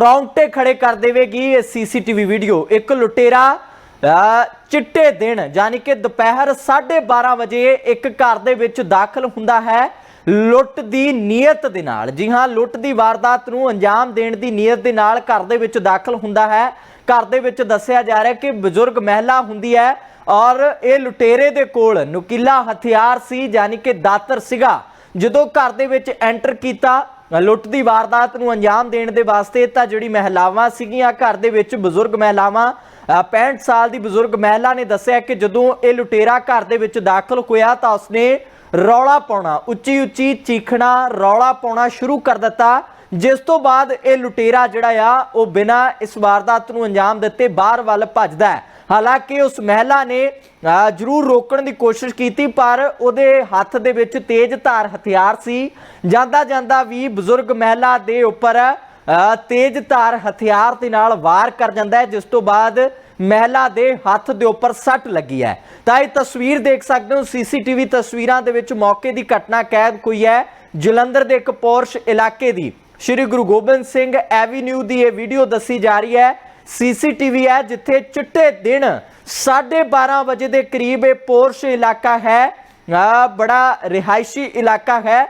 ਰੌਂਗਟੇ ਖੜੇ ਕਰ ਦੇਵੇਗੀ ਇਹ ਸੀਸੀਟੀਵੀ ਵੀਡੀਓ। ਇੱਕ ਲੁਟੇਰਾ ਚਿੱਟੇ ਦਿਨ, ਯਾਨੀ ਕਿ ਦੁਪਹਿਰ 12:30 ਵਜੇ ਇੱਕ ਘਰ ਦੇ ਵਿੱਚ ਦਾਖਲ ਹੁੰਦਾ ਹੈ ਲੁੱਟ ਦੀ ਨੀਅਤ ਦੇ ਨਾਲ। ਜੀ ਹਾਂ, ਲੁੱਟ ਦੀ ਵਾਰਦਾਤ ਨੂੰ ਅੰਜਾਮ ਦੇਣ ਦੀ ਨੀਅਤ ਦੇ ਨਾਲ ਘਰ ਦੇ ਵਿੱਚ ਦਾਖਲ ਹੁੰਦਾ ਹੈ। ਘਰ ਦੇ ਵਿੱਚ ਦੱਸਿਆ ਜਾ ਰਿਹਾ ਕਿ ਬਜ਼ੁਰਗ ਮਹਿਲਾ ਹੁੰਦੀ ਹੈ ਔਰ ਇਹ ਲੁਟੇਰੇ ਦੇ ਕੋਲ ਨੁਕੀਲਾ ਹਥਿਆਰ ਸੀ, ਯਾਨੀ ਕਿ ਦਾਤਰ ਸੀਗਾ। ਜਦੋਂ ਘਰ ਦੇ ਵਿੱਚ ਐਂਟਰ ਕੀਤਾ ਲੁੱਟ ਦੀ ਵਾਰਦਾਤ ਨੂੰ ਅੰਜਾਮ ਦੇਣ ਦੇ ਵਾਸਤੇ ਤਾਂ ਜਿਹੜੀ ਮਹਿਲਾਵਾਂ ਸੀਗੀਆਂ ਘਰ ਦੇ ਵਿੱਚ ਬਜ਼ੁਰਗ ਮਹਿਲਾਵਾਂ ਅ, 65 ਸਾਲ ਦੀ ਬਜ਼ੁਰਗ ਮਹਿਲਾ ਨੇ ਦੱਸਿਆ ਕਿ ਜਦੋਂ ਇਹ ਲੁਟੇਰਾ ਘਰ ਦੇ ਵਿੱਚ ਦਾਖਲ ਹੋਇਆ ਤਾਂ ਉਸਨੇ ਰੌਲਾ ਪਾਉਣਾ ਉੱਚੀ ਉੱਚੀ ਚੀਖਣਾ ਰੌਲਾ ਪਾਉਣਾ ਸ਼ੁਰੂ ਕਰ ਦਿੱਤਾ ਜਿਸ ਤੋਂ ਬਾਅਦ ਇਹ ਲੁਟੇਰਾ ਜਿਹੜਾ ਆ ਉਹ ਬਿਨਾਂ ਇਸ ਵਾਰਦਾਤ ਨੂੰ ਅੰਜਾਮ ਦਿੱਤੇ ਬਾਹਰ ਵੱਲ ਭੱਜਦਾ ਹੈ। ਹਾਲਾਂਕਿ ਉਸ ਮਹਿਲਾ ਨੇ ਜ਼ਰੂਰ ਰੋਕਣ ਦੀ ਕੋਸ਼ਿਸ਼ ਕੀਤੀ, ਪਰ ਉਹਦੇ ਹੱਥ ਦੇ ਵਿੱਚ ਤੇਜ਼ ਧਾਰ ਹਥਿਆਰ ਸੀ। ਜਾਂਦਾ ਜਾਂਦਾ ਵੀ ਬਜ਼ੁਰਗ ਮਹਿਲਾ ਦੇ ਉੱਪਰ ਤੇਜ਼ ਧਾਰ ਹਥਿਆਰ ਦੇ ਨਾਲ ਵਾਰ ਕਰ ਜਾਂਦਾ ਹੈ, ਜਿਸ ਤੋਂ ਬਾਅਦ ਮਹਿਲਾ ਦੇ ਹੱਥ ਦੇ ਉੱਪਰ ਸੱਟ ਲੱਗੀ ਹੈ। ਤਾਂ ਇਹ ਤਸਵੀਰ ਦੇਖ ਸਕਦੇ ਹੋ, ਸੀਸੀਟੀਵੀ ਤਸਵੀਰਾਂ ਦੇ ਵਿੱਚ ਮੌਕੇ ਦੀ ਘਟਨਾ ਕੈਦ ਹੋਈ ਹੈ, ਜਲੰਧਰ ਦੇ ਇੱਕ ਪੋਰਸ਼ ਇਲਾਕੇ ਦੀ। ਸ਼੍ਰੀ ਗੁਰੂ ਗੋਬਿੰਦ ਸਿੰਘ ਐਵੀਨਿਊ ਦੀ ਇਹ ਵੀਡੀਓ ਦੱਸੀ ਜਾ ਰਹੀ ਹੈ ਸੀਸੀਟੀਵੀ ਹੈ ਜਿੱਥੇ ਚਿੱਟੇ ਦਿਨ 12:30 ਵਜੇ ਦੇ ਕਰੀਬ ਇਹ ਪੋਰਸ਼ ਇਲਾਕਾ ਹੈ। ਬੜਾ ਰਿਹਾਇਸ਼ੀ ਇਲਾਕਾ ਹੈ।